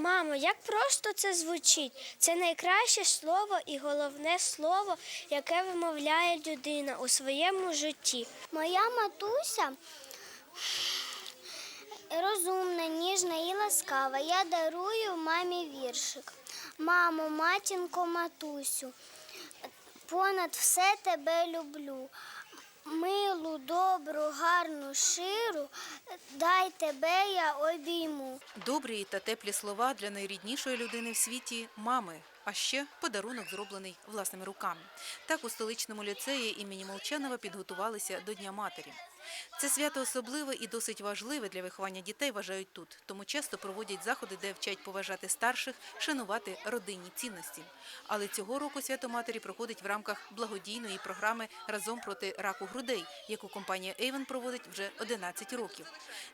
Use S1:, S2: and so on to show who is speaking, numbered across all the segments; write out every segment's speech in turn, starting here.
S1: Мамо, як просто це звучить. Це найкраще слово і головне слово, яке вимовляє людина у своєму житті.
S2: Моя матуся розумна, ніжна і ласкава. Я дарую мамі віршик. Мамо, матінко, матусю, понад все тебе люблю. Милу, добру, гарну, ширу, дай тебе я обійму.
S3: Добрі та теплі слова для найріднішої людини в світі мами. А ще подарунок зроблений власними руками. Так у столичному ліцеї імені Молчанова підготувалися до Дня матері. Це свято особливе і досить важливе для виховання дітей, вважають тут. Тому часто проводять заходи, де вчать поважати старших, шанувати родинні цінності. Але цього року свято матері проходить в рамках благодійної програми разом проти раку грудей, яку компанія Avon проводить вже 11 років.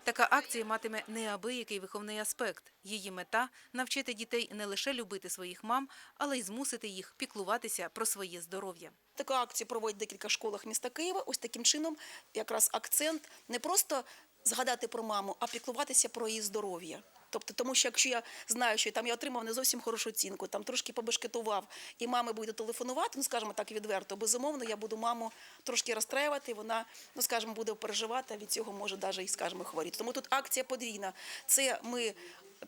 S3: Така акція матиме неабиякий виховний аспект. Її мета навчити дітей не лише любити своїх мам, але й змусити їх піклуватися про своє здоров'я.
S4: Таку акцію проводять декілька школах міста Києва. Ось таким чином якраз акцент не просто згадати про маму, а піклуватися про її здоров'я. Тобто, тому що якщо я знаю, що там я отримав не зовсім хорошу оцінку, там трошки побешкетував, і мами буде телефонувати, ну скажімо так відверто, безумовно, я буду маму трошки розстраювати, вона, ну скажімо, буде переживати, а від цього може навіть і скажімо, хворіти. Тому тут акція подвійна. Це ми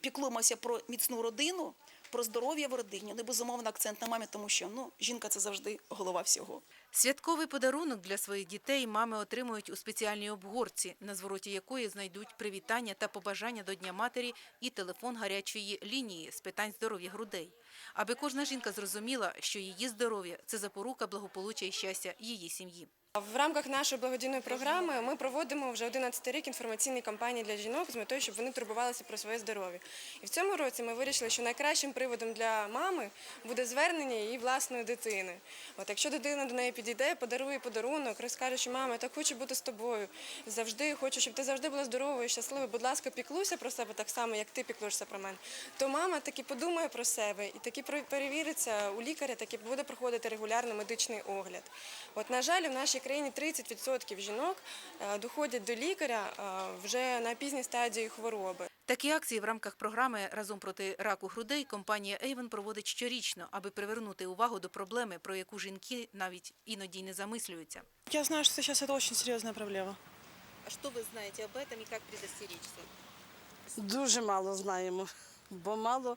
S4: піклуємося про міцну родину, про здоров'я в родині. Ну, безумовно, акцент на мамі, тому що ну, жінка це завжди голова всього.
S3: Святковий подарунок для своїх дітей мами отримують у спеціальній обгорці, на звороті якої знайдуть привітання та побажання до Дня матері і телефон гарячої лінії з питань здоров'я грудей. Аби кожна жінка зрозуміла, що її здоров'я – це запорука благополуччя і щастя її сім'ї.
S5: В рамках нашої благодійної програми ми проводимо вже 11 рік інформаційні кампанії для жінок з метою, щоб вони турбувалися про своє здоров'я. І в цьому році ми вирішили, що найкращим приводом для мами буде звернення її власної дитини. От якщо дитина до неї підійде, подарує подарунок, розкаже, що мама, я так хочу бути з тобою. Завжди хочу, щоб ти завжди була здоровою, щасливою. Будь ласка, піклуйся про себе так само, як ти піклуєшся про мене. То мама таки подумає про себе і таки перевіриться у лікаря, таки буде проходити регулярно медичний огляд. От, на жаль, в нашій країні 30% жінок е, доходять до лікаря е, вже на пізній стадії хвороби.
S3: Такі акції в рамках програми «Разом проти раку грудей» компанія Avon проводить щорічно, аби привернути увагу до проблеми, про яку жінки навіть іноді не замислюються.
S6: Я знаю, сейчас это очень серьезная проблема.
S3: А що ви знаєте об этом і як предостеречься?
S7: Дуже мало знаємо, бо мало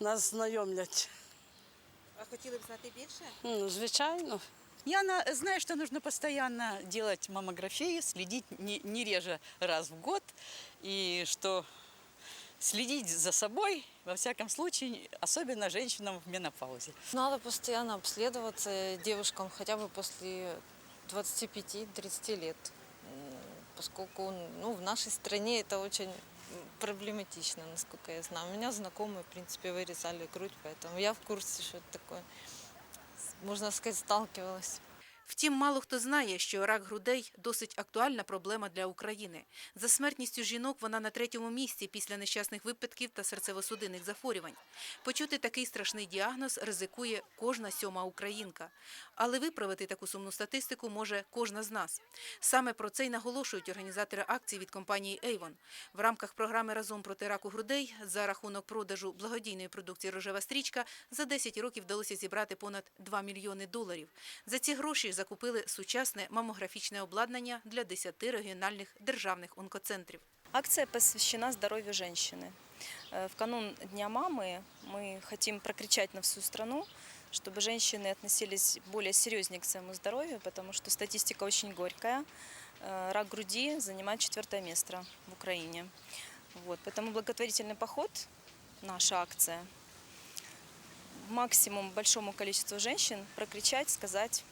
S7: нас знайомлять.
S3: А хотіли б знати більше?
S7: Ну, звичайно.
S8: Я знаю, что нужно постоянно делать маммографию, следить не, не реже раз в год, и что следить за собой, во всяком случае, особенно женщинам в менопаузе.
S9: Надо постоянно обследоваться девушкам хотя бы после 25-30 лет, поскольку ну, в нашей стране это очень проблематично, насколько я знаю. У меня знакомые, в принципе, вырезали грудь, поэтому я в курсе, что это такое. Можно сказать, сталкивалась.
S3: Втім, мало хто знає, що рак грудей – досить актуальна проблема для України. За смертністю жінок вона на третьому місці після нещасних випадків та серцево-судинних захворювань. Почути такий страшний діагноз ризикує кожна сьома українка. Але виправити таку сумну статистику може кожна з нас. Саме про це й наголошують організатори акції від компанії Avon. В рамках програми «Разом проти раку грудей» за рахунок продажу благодійної продукції «Рожева стрічка» за 10 років вдалося зібрати понад 2 мільйони доларів. За ці гроші закупили сучасне мамографічне обладнання для 10 регіональних державних онкоцентрів.
S10: Акция посвящена здоровью женщины. Э, В канун Дня мамы мы хотим прокричать на всю страну, чтобы женщины относились более серьезнее к своему здоровью, потому что статистика очень горькая. Э, Рак груди занимает четвертое место в Украине. Вот, поэтому благотворительный поход, наша акция, максимум большому количеству женщин прокричать, сказать,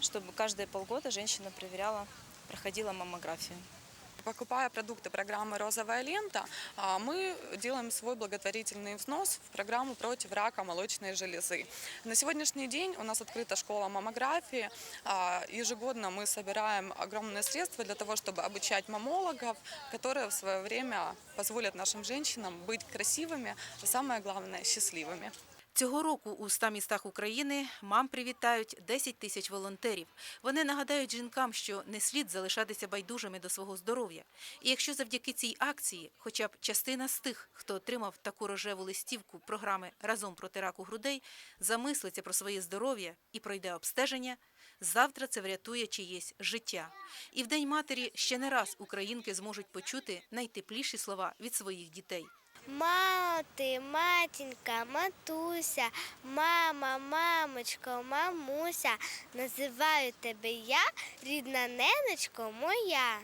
S10: чтобы каждые полгода женщина проверяла, проходила маммографию.
S11: Покупая продукты программы «Розовая лента», а, мы делаем свой благотворительный взнос в программу против рака молочной железы. На сегодняшний день у нас открыта школа маммографии. А, Ежегодно мы собираем огромные средства для того, чтобы обучать мамологов, которые в свое время позволят нашим женщинам быть красивыми, а самое главное – счастливыми.
S3: Цього року у 100 містах України мам привітають 10 тисяч волонтерів. Вони нагадають жінкам, що не слід залишатися байдужими до свого здоров'я. І якщо завдяки цій акції, хоча б частина з тих, хто отримав таку рожеву листівку програми Разом проти раку грудей, замислиться про своє здоров'я і пройде обстеження, завтра це врятує чиєсь життя. І в День матері ще не раз українки зможуть почути найтепліші слова від своїх дітей.
S2: Мати, матінка, матуся, мама, мамочко, мамуся. Називаю тебе я, рідна ненечко моя.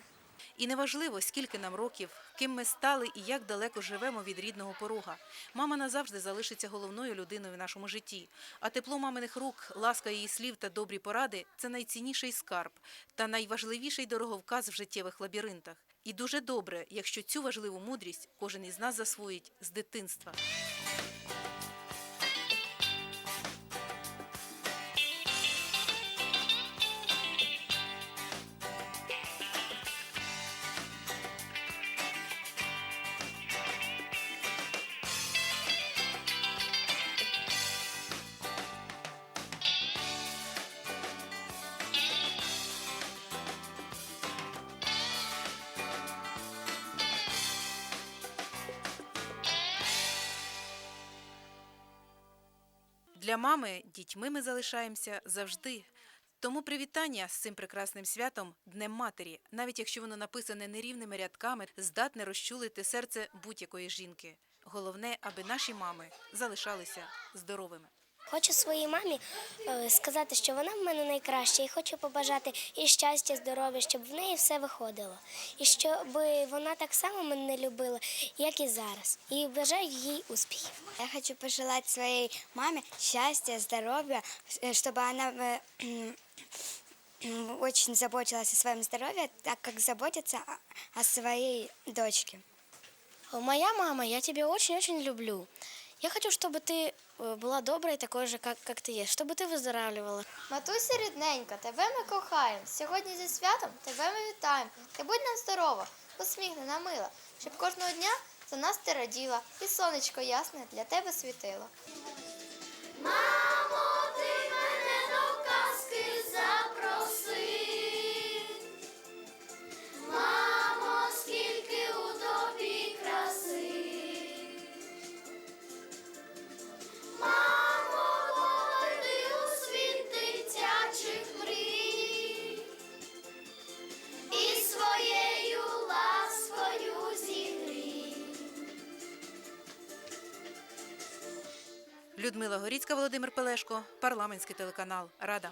S3: І неважливо, скільки нам років, ким ми стали і як далеко живемо від рідного порога. Мама назавжди залишиться головною людиною в нашому житті. А тепло маминих рук, ласка її слів та добрі поради це найцінніший скарб та найважливіший дороговказ в життєвих лабіринтах. І дуже добре, якщо цю важливу мудрість кожен із нас засвоїть з дитинства. Для мами дітьми ми залишаємося завжди. Тому привітання з цим прекрасним святом Днем Матері, навіть якщо воно написане нерівними рядками, здатне розчулити серце будь-якої жінки. Головне, аби наші мами залишалися здоровими.
S2: Хочу своїй мамі е, сказати, що вона в мене найкраща, і хочу побажати і щастя, здоров'я, щоб в неї все виходило. І щоб вона так само мене любила, як і зараз. І бажаю їй успіхів. Я хочу пожелати своїй мамі щастя, здоров'я, щоб вона очень заботилась о своем здоровье, так как заботится о своей дочке.
S1: Моя мама, я тебя очень-очень люблю. Я хочу, чтобы ты э, была доброй, такой же, как, как ты есть, чтобы ты выздоравливала.
S2: Матуся рідненька, тебе ми кохаємо. Сьогодні зі святом тебе ми вітаємо. Ти будь нам здорова, посміхнена, мила, щоб кожного дня за нас ти раділа, і сонечко ясне для тебе світило. Мамо,
S3: Людмила Горіцька, Володимир Пелешко, парламентський телеканал Рада.